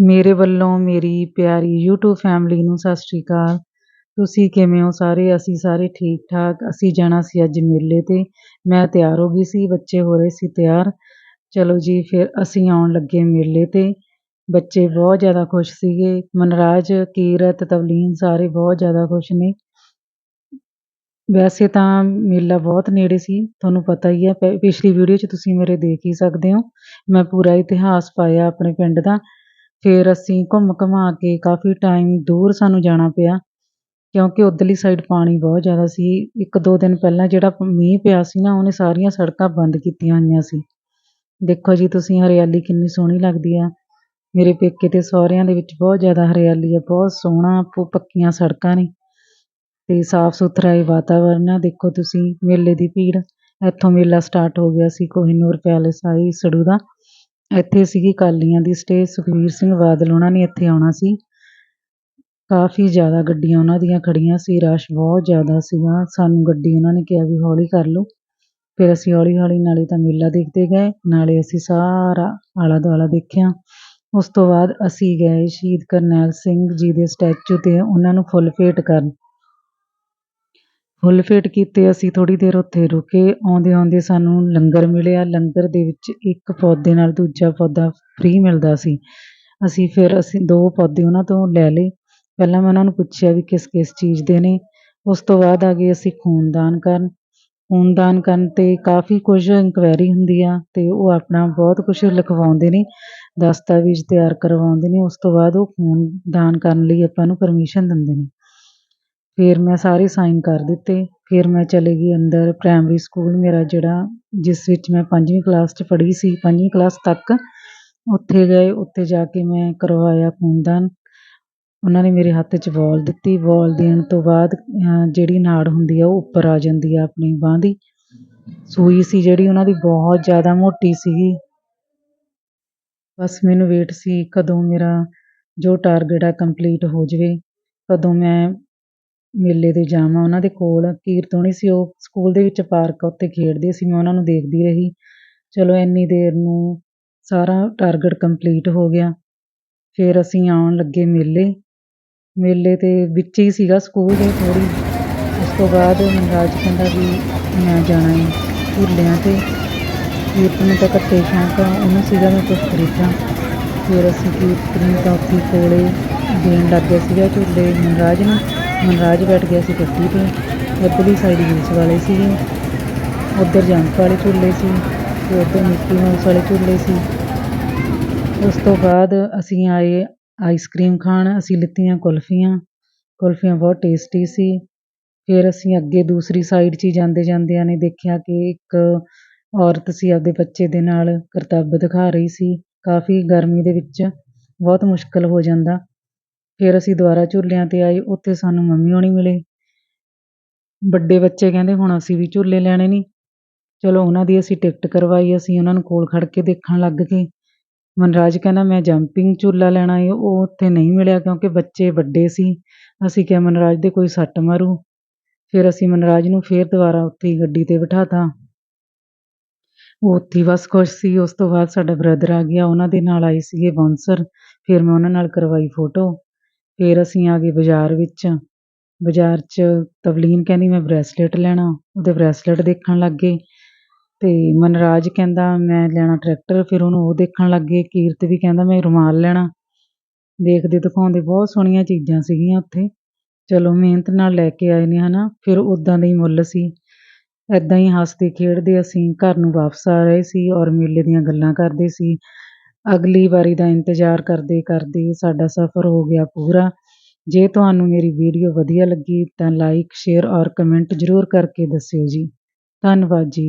ਮੇਰੇ ਵੱਲੋਂ ਮੇਰੀ ਪਿਆਰੀ ਯੂਟਿਊਬ ਫੈਮਿਲੀ ਨੂੰ ਸਤਿ ਸ਼੍ਰੀ ਅਕਾਲ। ਤੁਸੀਂ ਕਿਵੇਂ ਹੋ ਸਾਰੇ? ਅਸੀਂ ਸਾਰੇ ਠੀਕ ਠਾਕ। ਅਸੀਂ ਜਾਣਾ ਸੀ ਅੱਜ ਮੇਲੇ ਤੇ। ਮੈਂ ਤਿਆਰ ਹੋ ਗਈ ਸੀ, ਬੱਚੇ ਹੋ ਰਹੇ ਸੀ ਤਿਆਰ। ਚਲੋ ਜੀ, ਫਿਰ ਅਸੀਂ ਆਉਣ ਲੱਗੇ ਮੇਲੇ ਤੇ। ਬੱਚੇ ਬਹੁਤ ਜ਼ਿਆਦਾ ਖੁਸ਼ ਸੀਗੇ। ਮਨਰਾਜ, ਕੀਰਤ, ਤਵਲੀਨ ਸਾਰੇ ਬਹੁਤ ਜ਼ਿਆਦਾ ਖੁਸ਼ ਨੇ। ਵੈਸੇ ਤਾਂ ਮੇਲਾ ਬਹੁਤ ਨੇੜੇ ਸੀ। ਤੁਹਾਨੂੰ ਪਤਾ ਹੀ ਹੈ ਪਿਛਲੀ ਵੀਡੀਓ 'ਚ ਤੁਸੀਂ ਮੇਰੇ ਦੇਖ ਹੀ ਸਕਦੇ ਹੋ। ਮੈਂ ਪੂਰਾ ਇਤਿਹਾਸ ਪਾਇਆ ਆਪਣੇ ਪਿੰਡ ਦਾ। ਫਿਰ ਅਸੀਂ ਘੁੰਮ ਘੁਮਾ ਕੇ ਕਾਫੀ ਟਾਈਮ ਦੂਰ ਸਾਨੂੰ ਜਾਣਾ ਪਿਆ, ਕਿਉਂਕਿ ਉੱਧਰਲੀ ਸਾਈਡ ਪਾਣੀ ਬਹੁਤ ਜ਼ਿਆਦਾ ਸੀ। ਇੱਕ ਦੋ ਦਿਨ ਪਹਿਲਾਂ ਜਿਹੜਾ ਮੀਂਹ ਪਿਆ ਸੀ ਨਾ, ਉਹਨੇ ਸਾਰੀਆਂ ਸੜਕਾਂ ਬੰਦ ਕੀਤੀਆਂ ਹੋਈਆਂ ਸੀ। ਦੇਖੋ ਜੀ, ਤੁਸੀਂ ਹਰਿਆਲੀ ਕਿੰਨੀ ਸੋਹਣੀ ਲੱਗਦੀ ਆ। ਮੇਰੇ ਪੇਕੇ ਤੇ ਸਹੁਰਿਆਂ ਦੇ ਵਿੱਚ ਬਹੁਤ ਜ਼ਿਆਦਾ ਹਰਿਆਲੀ ਆ, ਬਹੁਤ ਸੋਹਣਾ, ਪ- ਪੱਕੀਆਂ ਸੜਕਾਂ ਨੇ। ਤੇ ਸਾਫ਼ ਸੁਥਰਾ ਇਹ ਵਾਤਾਵਰਨ ਆ। ਦੇਖੋ ਤੁਸੀਂ ਮੇਲੇ ਦੀ ਭੀੜ, ਇੱਥੋਂ ਮੇਲਾ ਸਟਾਰਟ ਹੋ ਗਿਆ ਸੀ, ਕੋਹੀਨੂਰ ਪੈਲੇਸ ਆਈ, ਸੜੂ ਦਾ। ਇੱਥੇ ਸੀਗੀ ਅਕਾਲੀਆਂ ਦੀ ਸਟੇਜ ਸੁਖਬੀਰ ਸਿੰਘ ਬਾਦਲ, ਉਹਨਾਂ ਨੇ ਇੱਥੇ ਆਉਣਾ ਸੀ। ਕਾਫੀ ਜ਼ਿਆਦਾ ਗੱਡੀਆਂ ਉਹਨਾਂ ਦੀਆਂ ਖੜੀਆਂ ਸੀ, ਰਸ਼ ਬਹੁਤ ਜ਼ਿਆਦਾ ਸੀਗਾ। ਸਾਨੂੰ ਗੱਡੀ ਉਹਨਾਂ ਨੇ ਕਿਹਾ ਵੀ ਹੌਲੀ ਕਰ ਲਓ। ਫਿਰ ਅਸੀਂ ਹੌਲੀ ਹੌਲੀ ਨਾਲੇ ਤਾਂ ਮੇਲਾ ਦੇਖਦੇ ਗਏ, ਨਾਲੇ ਅਸੀਂ ਸਾਰਾ ਆਲਾ ਦੁਆਲਾ ਦੇਖਿਆ। ਉਸ ਤੋਂ ਬਾਅਦ ਅਸੀਂ ਗਏ ਸ਼ਹੀਦ ਕਰਨੈਲ ਸਿੰਘ ਜੀ ਦੇ ਸਟੈਚੂ ਤੇ, ਉਹਨਾਂ ਨੂੰ ਫੁੱਲ ਭੇਟ ਕਰਨ। ਫੁੱਲ ਫੇਟ ਕੀਤੇ, ਅਸੀਂ ਥੋੜ੍ਹੀ ਦੇਰ ਉੱਥੇ ਰੁਕੇ। ਆਉਂਦੇ ਆਉਂਦੇ ਸਾਨੂੰ ਲੰਗਰ ਮਿਲਿਆ। ਲੰਗਰ ਦੇ ਵਿੱਚ ਇੱਕ ਪੌਦੇ ਨਾਲ ਦੂਜਾ ਪੌਦਾ ਫ੍ਰੀ ਮਿਲਦਾ ਸੀ। ਅਸੀਂ ਫਿਰ ਅਸੀਂ ਦੋ ਪੌਦੇ ਉਹਨਾਂ ਤੋਂ ਲੈ ਲਏ। ਪਹਿਲਾਂ ਮੈਂ ਉਹਨਾਂ ਨੂੰ ਪੁੱਛਿਆ ਵੀ ਕਿਸ ਕਿਸ ਚੀਜ਼ ਦੇ ਨੇ। ਉਸ ਤੋਂ ਬਾਅਦ ਆ ਗਏ ਅਸੀਂ ਖੂਨਦਾਨ ਕਰਨ। ਖੂਨਦਾਨ ਕਰਨ ਤੇ ਕਾਫੀ ਕੁਝ ਇਨਕੁਆਇਰੀ ਹੁੰਦੀ ਆ ਅਤੇ ਉਹ ਆਪਣਾ ਬਹੁਤ ਕੁਛ ਲਿਖਵਾਉਂਦੇ ਨੇ, ਦਸਤਾਵੇਜ਼ ਤਿਆਰ ਕਰਵਾਉਂਦੇ ਨੇ। ਉਸ ਤੋਂ ਬਾਅਦ ਉਹ ਖੂਨਦਾਨ ਕਰਨ ਲਈ ਆਪਾਂ ਨੂੰ ਪਰਮਿਸ਼ਨ ਦਿੰਦੇ ਨੇ। ਫਿਰ ਮੈਂ ਸਾਰੇ ਸਾਈਨ ਕਰ ਦਿੱਤੇ। ਫਿਰ ਮੈਂ ਚਲੇ ਗਈ ਅੰਦਰ ਪ੍ਰਾਇਮਰੀ ਸਕੂਲ ਮੇਰਾ ਜਿਹੜਾ ਜਿਸ ਵਿੱਚ ਮੈਂ ਪੰਜਵੀਂ ਕਲਾਸ 'ਚ ਪੜ੍ਹੀ ਸੀ, ਪੰਜਵੀਂ ਕਲਾਸ ਤੱਕ, ਉੱਥੇ ਗਏ, ਉੱਥੇ ਜਾ ਕੇ ਮੈਂ ਕਰਵਾਇਆ ਖੂਨਦਾਨ। ਉਹਨਾਂ ਨੇ ਮੇਰੇ ਹੱਥ 'ਚ ਬੋਲ ਦਿੱਤੀ। ਬੋਲ ਦੇਣ ਤੋਂ ਬਾਅਦ ਜਿਹੜੀ ਨਾੜ ਹੁੰਦੀ ਆ, ਉਹ ਉੱਪਰ ਆ ਜਾਂਦੀ ਆ ਆਪਣੀ ਬਾਂਹ ਦੀ। ਸੂਈ ਸੀ ਜਿਹੜੀ, ਉਹਨਾਂ ਦੀ ਬਹੁਤ ਜ਼ਿਆਦਾ ਮੋਟੀ ਸੀਗੀ। ਬਸ ਮੈਨੂੰ ਵੇਟ ਸੀ ਕਦੋਂ ਮੇਰਾ ਜੋ ਟਾਰਗੇਟ ਆ ਕੰਪਲੀਟ ਹੋ ਜਾਵੇ। ਕਦੋਂ ਮੈਂ ਮੇਲੇ ਤੇ ਜਾਵਾਂ, ਉਹਨਾਂ ਦੇ ਕੋਲ ਕੀਰਤੋਣੀ ਸੀ, ਉਹ ਸਕੂਲ ਦੇ ਵਿੱਚ ਪਾਰਕ ਆ, ਉੱਥੇ ਖੇਡਦੇ ਸੀ, ਮੈਂ ਉਹਨਾਂ ਨੂੰ ਦੇਖਦੀ ਰਹੀ। ਚਲੋ ਇੰਨੀ ਦੇਰ ਨੂੰ ਸਾਰਾ ਟਾਰਗੇਟ ਕੰਪਲੀਟ ਹੋ ਗਿਆ। ਫਿਰ ਅਸੀਂ ਆਉਣ ਲੱਗੇ ਮੇਲੇ। ਮੇਲੇ ਤੇ ਵਿੱਚ ਹੀ ਸੀਗਾ ਸਕੂਲ ਦੇ ਥੋੜ੍ਹੀ। ਉਸ ਤੋਂ ਬਾਅਦ ਮਨਰਾਜ ਕਹਿੰਦਾ ਵੀ ਮੈਂ ਜਾਣਾ ਹੈ ਝੂਲਿਆਂ ਤੇ। ਕੀਰਤਨ ਤਾਂ ਕੱਟੇ ਸ਼ੌਂਕ ਆ, ਉਹਨੂੰ ਸੀਗਾ ਮੈਂ ਕੁਝ ਖਰੀਦਾਂ ਫਿਰ ਅਸੀਂ ਕੀਰਤਨ ਦਾ ਉੱਥੇ ਕੋਲੇ ਦੇਣ ਲੱਗ ਗਿਆ ਸੀਗਾ ਝੂਲੇ ਮਨਰਾਜ ਨੂੰ। ਮਨਰਾਜ ਬੈਠ ਗਿਆ ਸੀ ਗੱਡੀ ਤੇ। ਉੱਧਰਲੀ ਸਾਈਡ ਹੀਲਸ ਵਾਲੇ ਸੀਗੇ। ਉੱਧਰ ਜੰਪ ਵਾਲੇ ਝੂਲੇ ਸੀ ਤੇ ਉੱਧਰ ਮਿੱਕੀ ਮਾਊਸ ਵਾਲੇ ਝੂਲੇ ਸੀ। ਉਸ ਤੋਂ ਬਾਅਦ ਅਸੀਂ ਆਏ ਆਈਸਕ੍ਰੀਮ ਖਾਣ। ਅਸੀਂ ਲਿੱਤੀਆਂ ਕੁਲਫੀਆਂ। ਕੁਲਫੀਆਂ ਬਹੁਤ ਟੇਸਟੀ ਸੀ। ਫਿਰ ਅਸੀਂ ਅੱਗੇ ਦੂਸਰੀ ਸਾਈਡ 'ਚ ਹੀ ਜਾਂਦੇ ਜਾਂਦਿਆਂ ਨੇ ਦੇਖਿਆ ਕਿ ਇੱਕ ਔਰਤ ਸੀ ਆਪਦੇ ਬੱਚੇ ਦੇ ਨਾਲ ਕਰਤੱਬ ਦਿਖਾ ਰਹੀ ਸੀ। ਕਾਫੀ ਗਰਮੀ ਦੇ ਵਿੱਚ ਬਹੁਤ ਮੁਸ਼ਕਲ ਹੋ ਜਾਂਦਾ। ਫਿਰ ਅਸੀਂ ਦੁਬਾਰਾ ਝੂਲਿਆਂ ਤੇ ਆਏ, ਉੱਥੇ ਸਾਨੂੰ ਮੰਮੀ ਹੋਣੀ ਮਿਲੇ। ਵੱਡੇ ਬੱਚੇ ਕਹਿੰਦੇ, ਹੁਣ ਅਸੀਂ ਵੀ ਝੂਲੇ ਲੈਣੇ ਨਹੀਂ ਚਲੋ ਉਹਨਾਂ ਦੀ ਅਸੀਂ ਟਿਕਟ ਕਰਵਾਈ, ਅਸੀਂ ਉਹਨਾਂ ਨੂੰ ਕੋਲ ਖੜ ਕੇ ਦੇਖਣ ਲੱਗ ਗਏ। ਮਨਰਾਜ ਕਹਿੰਦਾ, ਮੈਂ ਜੰਪਿੰਗ ਝੂਲਾ ਲੈਣਾ ਹੈ ਉਹ ਉੱਥੇ ਨਹੀਂ ਮਿਲਿਆ ਕਿਉਂਕਿ ਬੱਚੇ ਵੱਡੇ ਸੀ। ਅਸੀਂ ਕਿਹਾ, ਮਨਰਾਜ ਦੇ ਕੋਈ ਸੱਟ ਮਾਰੂ। ਫਿਰ ਅਸੀਂ ਮਨਰਾਜ ਨੂੰ ਫਿਰ ਦੁਬਾਰਾ ਉੱਥੇ ਹੀ ਗੱਡੀ ਤੇ ਬਿਠਾਤਾ। ਉਹ ਉੱਥੇ ਬਸ ਖੁਸ਼ ਸੀ। ਉਸ ਤੋਂ ਬਾਅਦ ਸਾਡਾ ਬ੍ਰਦਰ ਆ ਗਿਆ, ਉਹਨਾਂ ਦੇ ਨਾਲ ਆਏ ਸੀਗੇ ਬਾਉਂਸਰ ਫਿਰ ਮੈਂ ਉਹਨਾਂ ਨਾਲ ਕਰਵਾਈ ਫੋਟੋ ਫਿਰ ਅਸੀਂ ਆ ਗਏ ਬਾਜ਼ਾਰ ਵਿੱਚ। ਬਾਜ਼ਾਰ 'ਚ ਤਵਲੀਨ ਕਹਿੰਦੀ, ਮੈਂ ਬ੍ਰੈਸਲੇਟ ਲੈਣਾ। ਉਹਦੇ ਬ੍ਰੈਸਲੇਟ ਦੇਖਣ ਲੱਗ ਗਏ ਅਤੇ ਮਨਰਾਜ ਕਹਿੰਦਾ, ਮੈਂ ਲੈਣਾ ਟਰੈਕਟਰ। ਫਿਰ ਉਹਨੂੰ ਉਹ ਦੇਖਣ ਲੱਗ ਗਏ ਕੀਰਤ ਵੀ ਕਹਿੰਦਾ, ਮੈਂ ਰੁਮਾਲ ਲੈਣਾ। ਦੇਖਦੇ ਦਿਖਾਉਂਦੇ ਬਹੁਤ ਸੋਹਣੀਆਂ ਚੀਜ਼ਾਂ ਸੀਗੀਆਂ ਉੱਥੇ। ਚਲੋ ਮਿਹਨਤ ਨਾਲ ਲੈ ਕੇ ਆਏ ਨੇ ਹੈ ਨਾ ਫਿਰ ਉੱਦਾਂ ਦਾ ਹੀ ਮੁੱਲ ਸੀ। ਇੱਦਾਂ ਹੀ ਹੱਸਦੇ ਖੇਡਦੇ ਅਸੀਂ ਘਰ ਨੂੰ ਵਾਪਸ ਆ ਰਹੇ ਸੀ ਔਰ ਮੇਲੇ ਦੀਆਂ ਗੱਲਾਂ ਕਰਦੇ ਸੀ। ਅਗਲੀ ਵਾਰੀ ਦਾ ਇੰਤਜ਼ਾਰ ਕਰਦੇ ਕਰਦੇ ਸਾਡਾ ਸਫ਼ਰ ਹੋ ਗਿਆ ਪੂਰਾ। ਜੇ ਤੁਹਾਨੂੰ ਮੇਰੀ ਵੀਡੀਓ ਵਧੀਆ ਲੱਗੀ ਤਾਂ ਲਾਈਕ ਸ਼ੇਅਰ ਔਰ ਕਮੈਂਟ ਜ਼ਰੂਰ ਕਰਕੇ ਦੱਸਿਓ ਜੀ। ਧੰਨਵਾਦ ਜੀ।